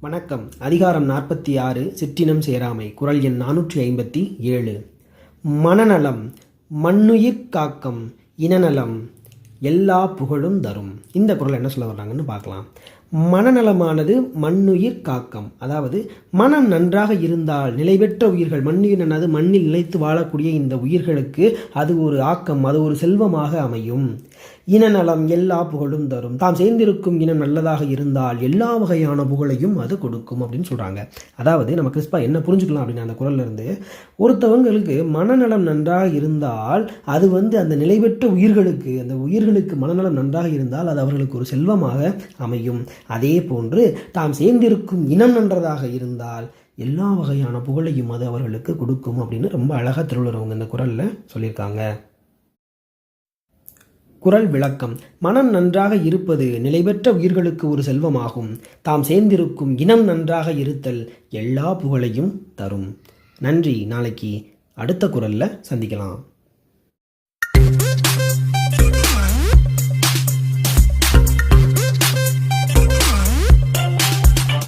வணக்கம். அதிகாரம் நாற்பத்தி ஆறு சிற்றினம் சேராமை. குரல் எண் நானூற்றி ஐம்பத்தி ஏழு. மனநலம் மண்ணுயிர் காக்கம் இனநலம் எல்லா புகழும் தரும். இந்த குரல் என்ன சொல்ல வர்றாங்கன்னு பார்க்கலாம். மனநலமானது மண்ணுயிர் காக்கம். அதாவது மனம் நன்றாக இருந்தால் நிலைபெற்ற உயிர்கள் மண்ணுயிர் என்னது? மண்ணில் நிலைத்து வாழக்கூடிய இந்த உயிர்களுக்கு அது ஒரு ஆக்கம் அது ஒரு செல்வமாக அமையும். இனநலம் எல்லா புகழும் தரும். தாம் சேர்ந்திருக்கும் இனம் நல்லதாக இருந்தால் எல்லா வகையான புகழையும் அது கொடுக்கும் அப்படின்னு சொல்கிறாங்க அதாவது நம்ம கிறிஸ்பா என்ன புரிஞ்சுக்கலாம் அப்படின்னு அந்த குரல்லேருந்து ஒருத்தவங்களுக்கு மனநலம் நன்றாக இருந்தால் அது வந்து அந்த நிலைபெற்ற உயிர்களுக்கு அந்த உயிர்களுக்கு மனநலம் நன்றாக இருந்தால் அது அவர்களுக்கு ஒரு செல்வமாக அமையும். அதே போன்று தாம் சேர்ந்திருக்கும் இனம் நன்றதாக இருந்தால் எல்லா வகையான புகழையும் அது அவர்களுக்கு கொடுக்கும் அப்படின்னு ரொம்ப அழகாக திருவள்ளுவர் இந்த குரலில் சொல்லியிருக்காங்க. குரல் விளக்கம். மனம் நன்றாக இருப்பது நிலைபெற்ற உயிர்களுக்கு ஒரு செல்வமாகும். தாம் சேர்ந்திருக்கும் இனம் நன்றாக இருத்தல் எல்லா புகழையும் தரும். நன்றி. நாளைக்கு அடுத்த குரலில் சந்திக்கலாம்.